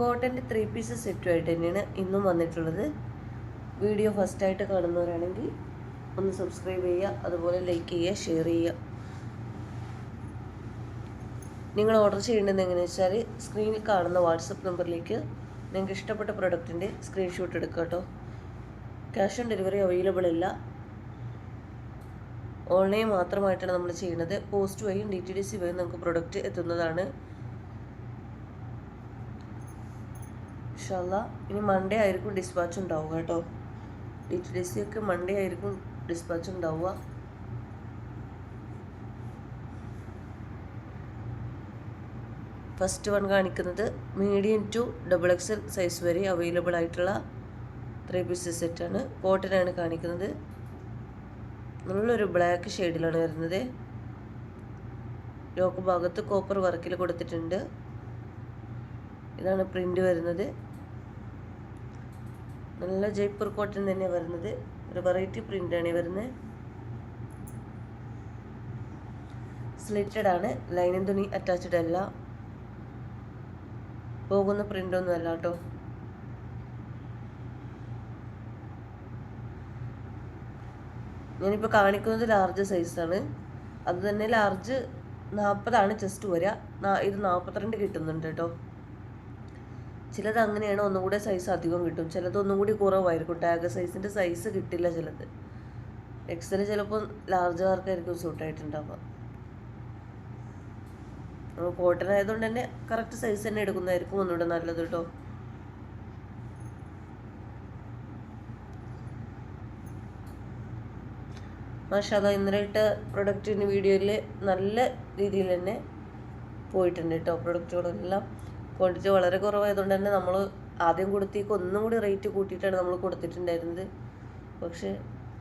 കോട്ടന്റെ three piece സെറ്റുമായിട്ട് തന്നെയാണ് ഇന്നും വന്നിട്ടുള്ളത്. വീഡിയോ ഫസ്റ്റായിട്ട് കാണുന്നവരാണെങ്കിൽ ഒന്ന് സബ്സ്ക്രൈബ് ചെയ്യുക അതുപോലെ ലൈക്ക് ചെയ്യുക ഷെയർ ചെയ്യുക. നിങ്ങൾ ഓർഡർ ചെയ്യേണ്ടത് എങ്ങനെയാണെന്ന് വെച്ചാൽ സ്ക്രീനിൽ കാണുന്ന വാട്സപ്പ് നമ്പറിലേക്ക് നിങ്ങൾക്ക് ഇഷ്ടപ്പെട്ട പ്രൊഡക്റ്റിന്റെ സ്ക്രീൻഷോട്ട് എടുക്കുക കേട്ടോ ക്യാഷ് ഓൺ ഡെലിവറി അവൈലബിൾ അല്ല. ഓൺലൈൻ മാത്രമായിട്ടാണ് നമ്മൾ ചെയ്യുന്നത്. പോസ്റ്റ് വഴിയും ഡി ടി ഡി സി വഴിയും നമുക്ക് പ്രൊഡക്റ്റ് എത്തുന്നതാണ്. ഇൻഷാല്ല ഇനി മൺഡേ ആയിരിക്കും ഡിസ്പാച്ച് ഉണ്ടാവുക കേട്ടോ. ഡി ടി ഡി സി ഒക്കെ മൺഡേ ആയിരിക്കും ഡിസ്പാച്ച് ഉണ്ടാവുക. ഫസ്റ്റ് വൺ കാണിക്കുന്നത് medium to double XL size വരെ അവൈലബിൾ ആയിട്ടുള്ള ത്രീ പീസ് സെറ്റാണ് കോട്ടനാണ് കാണിക്കുന്നത്. നല്ലൊരു ബ്ലാക്ക് ഷെയ്ഡിലാണ് വരുന്നത്. ലോക്ക് ഭാഗത്ത് കോപ്പർ വർക്കിൽ കൊടുത്തിട്ടുണ്ട്. ഇതാണ് പ്രിന്റ് വരുന്നത്. നല്ല ജയ്പൂർ കോട്ടൺ തന്നെ വരുന്നത്. ഒരു വെറൈറ്റി പ്രിന്റാണ് വരുന്നത്. സ്ലിറ്റഡ് ആണ്. ലൈനിൻ തുണി അറ്റാച്ച്ഡ് അല്ല. പോകുന്ന പ്രിന്റൊന്നും അല്ല കേട്ടോ ഞാനിപ്പോൾ കാണിക്കുന്നത് ലാർജ് സൈസാണ് അത് തന്നെ ലാർജ് നാൽപ്പതാണ് ചെസ്റ്റ് വരിക. ഇത് നാൽപ്പത്തിരണ്ട് കിട്ടുന്നുണ്ട് കേട്ടോ ചിലത് അങ്ങനെയാണ് ഒന്നുകൂടെ സൈസ് അധികം കിട്ടും. ചിലത് ഒന്നും കൂടി കുറവായിരിക്കും. ടാഗ് സൈസിന്റെ സൈസ് കിട്ടില്ല ചിലത്. എക്സൽ ചിലപ്പോൾ ലാർജുകാർക്കായിരിക്കും സൂട്ടായിട്ടുണ്ടാവുക നമ്മൾ കോട്ടൺ ആയതുകൊണ്ട് തന്നെ കറക്റ്റ് സൈസ് തന്നെ എടുക്കുന്നതായിരിക്കും ഒന്നുകൂടെ നല്ലത് കേട്ടോ മാഷാദ ഇന്നലെ ഇട്ട പ്രൊഡക്റ്റിന് വീഡിയോയിൽ നല്ല രീതിയിൽ തന്നെ പോയിട്ടുണ്ട് കേട്ടോ പ്രൊഡക്റ്റുകളെല്ലാം ക്വാണ്ടിറ്റി വളരെ കുറവായതുകൊണ്ട് തന്നെ നമ്മൾ ആദ്യം കൊടുത്തേക്ക് ഒന്നും കൂടി റേറ്റ് കൂട്ടിയിട്ടാണ് നമ്മൾ കൊടുത്തിട്ടുണ്ടായിരുന്നത്. പക്ഷേ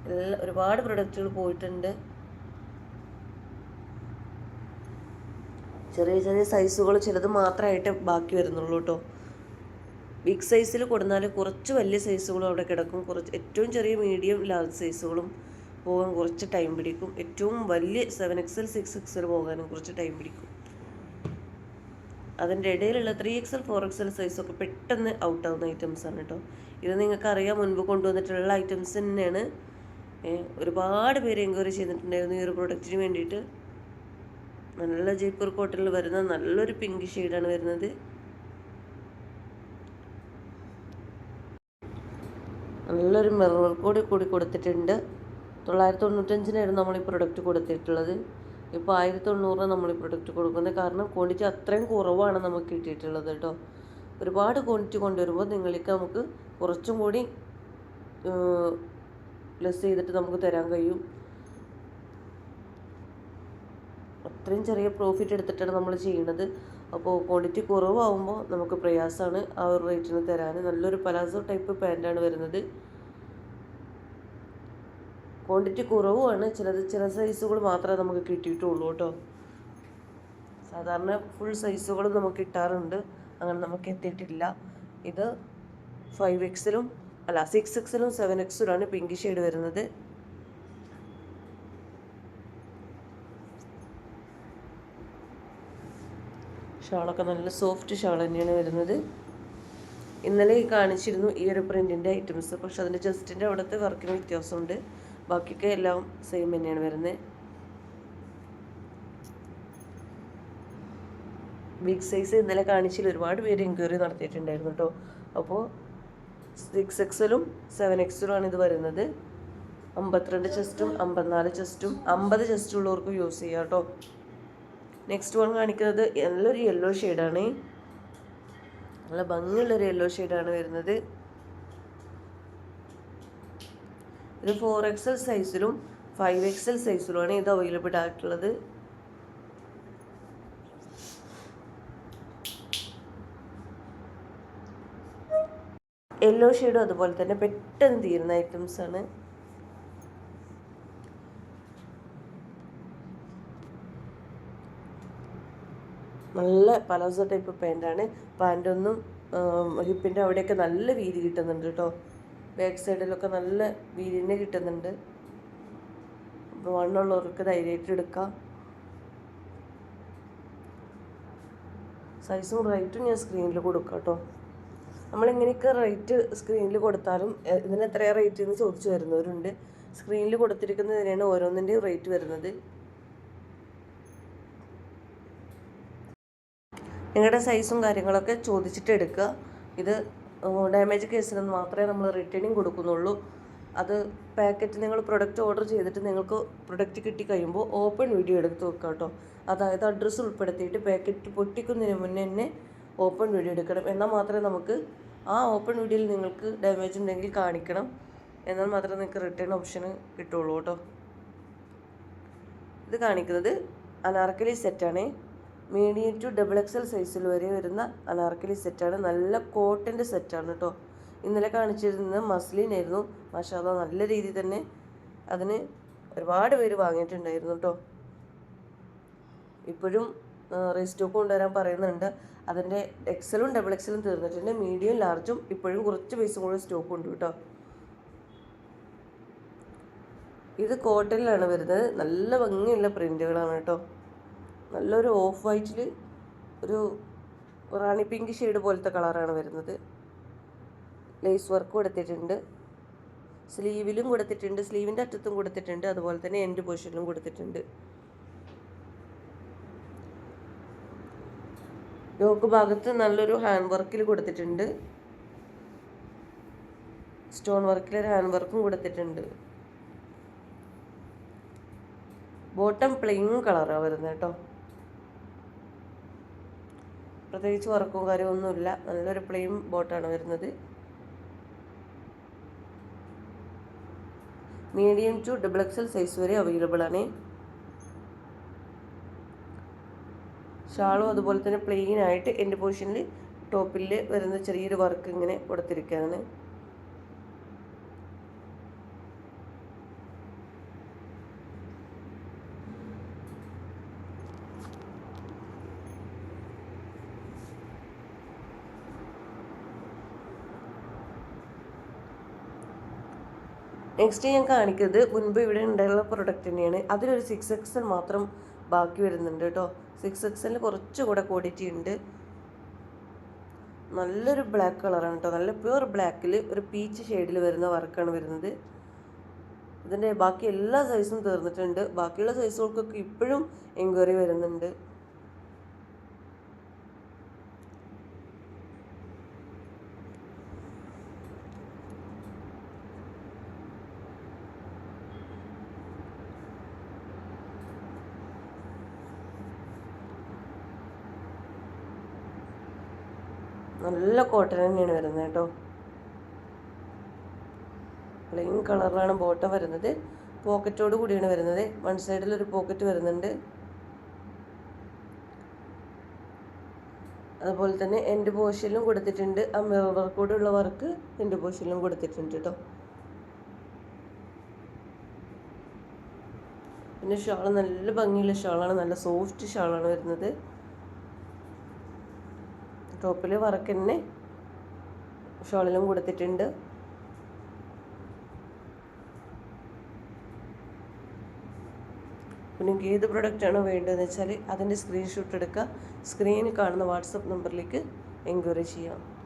എല്ലാ ഒരുപാട് പ്രൊഡക്റ്റുകൾ പോയിട്ടുണ്ട്. ചെറിയ ചെറിയ സൈസുകൾ ചിലത് മാത്രമായിട്ട് ബാക്കി വരുന്നുള്ളൂ കേട്ടോ. ബിഗ് സൈസിൽ കൊടുന്നാൽ കുറച്ച് വലിയ സൈസുകളും അവിടെ കിടക്കും. കുറച്ച് ഏറ്റവും ചെറിയ മീഡിയം ലാർജ് സൈസുകളും പോകാൻ കുറച്ച് ടൈം പിടിക്കും. ഏറ്റവും വലിയ സെവൻ എക്സൽ സിക്സ് എക്സൽ പോകാനും കുറച്ച് ടൈം പിടിക്കും. അതിന്റെ ഇടയിലുള്ള ത്രീ എക്സൽ ഫോർ എക്സൽ സൈസൊക്കെ പെട്ടെന്ന് ഔട്ടാവുന്ന ആണ് കേട്ടോ ഇത് നിങ്ങൾക്കറിയാം മുൻപ് കൊണ്ടുവന്നിട്ടുള്ള ഐറ്റംസ് തന്നെയാണ്. ഒരുപാട് പേര് എൻക്വയറി ചെയ്തിട്ടുണ്ടായിരുന്നു ഈ ഒരു പ്രൊഡക്റ്റിന് വേണ്ടിയിട്ട്. നല്ല ജയ്പൂർ കോട്ടിൽ വരുന്ന നല്ലൊരു പിങ്ക് ഷെയ്ഡാണ് വരുന്നത്. നല്ലൊരു മിറർ കൂടി കൂടി കൊടുത്തിട്ടുണ്ട്. തൊള്ളായിരത്തി തൊണ്ണൂറ്റഞ്ചിനായിരുന്നു നമ്മൾ ഈ പ്രൊഡക്റ്റ് കൊടുത്തിട്ടുള്ളത്. ഇപ്പോൾ ആയിരത്തി തൊണ്ണൂറ് നമ്മൾ ഈ പ്രൊഡക്റ്റ് കൊടുക്കുന്നത്. കാരണം ക്വാണ്ടിറ്റി അത്രയും കുറവാണ് നമുക്ക് കിട്ടിയിട്ടുള്ളത് കേട്ടോ. ഒരുപാട് ക്വാണ്ടിറ്റി കൊണ്ടുവരുമ്പോൾ നിങ്ങൾക്ക് നമുക്ക് കുറച്ചും കൂടി ലെസ് ചെയ്തിട്ട് നമുക്ക് തരാൻ കഴിയും. അത്രയും ചെറിയ പ്രോഫിറ്റ് എടുത്തിട്ടാണ് നമ്മൾ ചെയ്യുന്നത്. അപ്പോൾ ക്വാണ്ടിറ്റി കുറവാകുമ്പോൾ നമുക്ക് പ്രയാസമാണ് ആ ഒരു റേറ്റിന് തരാൻ. നല്ലൊരു പലാസോ ടൈപ്പ് പാന്റാണ് വരുന്നത്. ക്വാണ്ടിറ്റി കുറവുമാണ്. ചിലത് ചില സൈസുകൾ മാത്രമേ നമുക്ക് കിട്ടിയിട്ടുള്ളൂ കേട്ടോ. സാധാരണ ഫുൾ സൈസുകളും നമുക്ക് കിട്ടാറുണ്ട്. അങ്ങനെ നമുക്ക് എത്തിയിട്ടില്ല. ഇത് ഫൈവ് എക്സിലും അല്ല സിക്സ് എക്സിലും സെവൻ എക്സിലുമാണ് പിങ്ക് ഷെയ്ഡ് വരുന്നത്. ഷാളൊക്കെ നല്ല സോഫ്റ്റ് ഷാൾ തന്നെയാണ് വരുന്നത്. ഇന്നലെ കാണിച്ചിരുന്നു ഈ ഒരു പ്രിന്റിന്റെ ഐറ്റംസ് പക്ഷെ അതിന്റെ ജസ്റ്റിന്റെ അവിടുത്തെ വർക്കിന് വ്യത്യാസമുണ്ട്. ബാക്കിയൊക്കെ എല്ലാം സെയിം തന്നെയാണ് വരുന്നത് ബിഗ് സൈസ് ഇന്നലെ കാണിച്ചിൽ ഒരുപാട് പേര് എൻക്വയറി നടത്തിയിട്ടുണ്ടായിരുന്നു കേട്ടോ അപ്പോൾ സിക്സ് എക്സലും സെവൻ എക്സലും ആണ് ഇത് വരുന്നത്. അമ്പത്തിരണ്ട് ചെസ്റ്റും അമ്പത്തിനാല് ചെസ്റ്റും അമ്പത് ചെസ്റ്റ് ഉള്ളവർക്കും യൂസ് ചെയ്യാം കേട്ടോ നെക്സ്റ്റ് വൺ കാണിക്കുന്നത് നല്ലൊരു യെല്ലോ ഷെയ്ഡാണ് നല്ല ഭംഗിയുള്ളൊരു യെല്ലോ ഷെയ്ഡാണ് വരുന്നത്. ഇത് ഫോർ എക്സൽ സൈസിലും ഫൈവ് എക്സൽ സൈസിലുമാണ് ഇത് അവൈലബിൾ ആയിട്ടുള്ളത്. യെല്ലോ ഷെയ്ഡും അതുപോലെ തന്നെ പെട്ടെന്ന് തീരുന്ന ഐറ്റംസ് ആണ്. നല്ല പലാസോ ടൈപ്പ് പാന്റാണ് പാന്റൊന്നും ഹിപ്പിന്റെ അവിടെയൊക്കെ നല്ല വീതി കിട്ടുന്നുണ്ട് കേട്ടോ. ബാക്ക് സൈഡിലൊക്കെ നല്ല തന്നെ കിട്ടുന്നുണ്ട്. അപ്പോൾ വണ്ണുള്ളവർക്ക് ധൈര്യമായിട്ട് എടുക്കാം. സൈസും റേറ്റും ഞാൻ സ്ക്രീനിൽ കൊടുക്കാം കേട്ടോ. നമ്മളിങ്ങനെയൊക്കെ റേറ്റ് സ്ക്രീനിൽ കൊടുത്താലും ഇതിന് എത്രയാണ് റേറ്റ് എന്ന് ചോദിച്ചു വരുന്നവരുണ്ട്. സ്ക്രീനിൽ കൊടുത്തിരിക്കുന്നതിനാണ് ഓരോന്നിന്റെയും റേറ്റ് വരുന്നത്. നിങ്ങളുടെ സൈസും കാര്യങ്ങളൊക്കെ ചോദിച്ചിട്ട് എടുക്കുക. ഇത് ഡാമേജ് കേസിന് മാത്രമേ നമ്മൾ റിട്ടേണിങ് കൊടുക്കുന്നുള്ളൂ. അത് പാക്കറ്റ് നിങ്ങൾ പ്രൊഡക്റ്റ് ഓർഡർ ചെയ്തിട്ട് നിങ്ങൾക്ക് പ്രൊഡക്റ്റ് കിട്ടി കഴിയുമ്പോൾ ഓപ്പൺ വീഡിയോ എടുത്ത് വെക്കുക കേട്ടോ അതായത് അഡ്രസ്സ് ഉൾപ്പെടുത്തിയിട്ട് പാക്കറ്റ് പൊട്ടിക്കുന്നതിന് മുന്നേ തന്നെ ഓപ്പൺ വീഡിയോ എടുക്കണം. എന്നാൽ മാത്രമേ നമുക്ക് ആ ഓപ്പൺ വീഡിയോയിൽ നിങ്ങൾക്ക് ഡാമേജ് ഉണ്ടെങ്കിൽ കാണിക്കണം. എന്നാൽ മാത്രമേ നിങ്ങൾക്ക് റിട്ടേൺ ഓപ്ഷന് കിട്ടുള്ളൂ കേട്ടോ ഇത് കാണിക്കുന്നത് അനാർക്കലി സെറ്റാണ് മീഡിയം ടു ഡബിൾ എക്സൽ സൈസിൽ വരെ വരുന്ന അനാർക്കലി സെറ്റാണ് നല്ല കോട്ടന്റെ സെറ്റാണ് കേട്ടോ ഇന്നലെ കാണിച്ചിരുന്നത് മസ്ലിൻ ആയിരുന്നു. മാഷാദ നല്ല രീതിയിൽ തന്നെ അതിന് ഒരുപാട് പേര് വാങ്ങിയിട്ടുണ്ടായിരുന്നു കേട്ടോ ഇപ്പോഴും റീസ്റ്റോക്ക് കൊണ്ടുവരാൻ പറയുന്നുണ്ട്. അതിന്റെ എക്സലും ഡബിൾ എക്സലും തീർന്നിട്ടുണ്ട്. മീഡിയം ലാർജും ഇപ്പോഴും കുറച്ച് പൈസ കൂടെ സ്റ്റോക്ക് ഉണ്ട് കേട്ടോ ഇത് കോട്ടണിലാണ് വരുന്നത്. നല്ല ഭംഗിയുള്ള പ്രിന്റുകളാണ് കേട്ടോ നല്ലൊരു ഓഫ് വൈറ്റിൽ ഒരു റാണി പിങ്ക് ഷെയ്ഡ് പോലത്തെ കളറാണ് വരുന്നത്. ലേസ് വർക്ക് കൊടുത്തിട്ടുണ്ട്. സ്ലീവിലും കൊടുത്തിട്ടുണ്ട്. സ്ലീവിന്റെ അറ്റത്തും കൊടുത്തിട്ടുണ്ട്. അതുപോലെ തന്നെ എൻഡ് പൊസിഷനിലും കൊടുത്തിട്ടുണ്ട്. യോക്ക് ഭാഗത്ത് നല്ലൊരു ഹാൻഡ് വർക്കിൽ കൊടുത്തിട്ടുണ്ട്. സ്റ്റോൺ വർക്കിൽ ഒരു ഹാൻഡ് വർക്കും കൊടുത്തിട്ടുണ്ട്. ബോട്ടം പ്ലെയിൻ കളറാണ് വരുന്നത് കേട്ടോ. പ്രത്യേകിച്ച് വർക്കും കാര്യമൊന്നുമില്ല. നല്ലൊരു പ്ലെയിൻ ബോട്ടാണ് വരുന്നത്. Medium to double XL size വരെ അവൈലബിൾ ആണ്. ഷാളും അതുപോലെ തന്നെ പ്ലെയിൻ ആയിട്ട് എന്റെ പൊസിഷനിൽ ടോപ്പിൽ വരുന്ന ചെറിയൊരു വർക്ക് ഇങ്ങനെ കൊടുത്തിരിക്കുകയാണ്. നെക്സ്റ്റ് ഞാൻ കാണിക്കുന്നത് മുൻപ് ഇവിടെ ഉണ്ടായുള്ള പ്രൊഡക്റ്റ് തന്നെയാണ്. അതിലൊരു സിക്സ് എക്സൽ മാത്രം ബാക്കി വരുന്നുണ്ട് കേട്ടോ. സിക്സ് എക്സലിന് കുറച്ചുകൂടെ ക്വാളിറ്റി ഉണ്ട്. നല്ലൊരു ബ്ലാക്ക് കളറാണ് കേട്ടോ. നല്ല പ്യുവർ ബ്ലാക്കിൽ ഒരു പീച്ച് ഷെയ്ഡിൽ വരുന്ന വർക്കാണ് വരുന്നത്. ഇതിന്റെ ബാക്കി എല്ലാ സൈസും തീർന്നിട്ടുണ്ട്. ബാക്കിയുള്ള സൈസുകൾക്കൊക്കെ ഇപ്പോഴും എൻക്വയറി വരുന്നുണ്ട്. നല്ല കോട്ടൺ തന്നെയാണ് വരുന്നത് കേട്ടോ. പ്ലെയിൻ കളറിലാണ് ബോട്ടം വരുന്നത്. പോക്കറ്റോട് കൂടിയാണ് വരുന്നത്. വൺ സൈഡിൽ ഒരു പോക്കറ്റ് വരുന്നുണ്ട്. അതുപോലെ തന്നെ എന്റെ പോഷനിലും കൊടുത്തിട്ടുണ്ട്. ആ മിറർ വർക്ക് എന്റെ പോഷനിലും കൊടുത്തിട്ടുണ്ട് കേട്ടോ. പിന്നെ ഷാൾ നല്ല ഭംഗിയുള്ള ഷാളാണ് നല്ല സോഫ്റ്റ് ഷാളാണ് വരുന്നത്. ടോപ്പിൽ വർക്ക് തന്നെ ഷോളിലും കൊടുത്തിട്ടുണ്ട്. നിങ്ങൾക്ക് ഏത് പ്രൊഡക്റ്റാണോ വേണ്ടതെന്ന് വെച്ചാൽ അതിന്റെ സ്ക്രീൻഷോട്ട് എടുക്കുക. സ്ക്രീനിൽ കാണുന്ന വാട്സപ്പ് നമ്പറിലേക്ക് എൻക്വയറി ചെയ്യാം.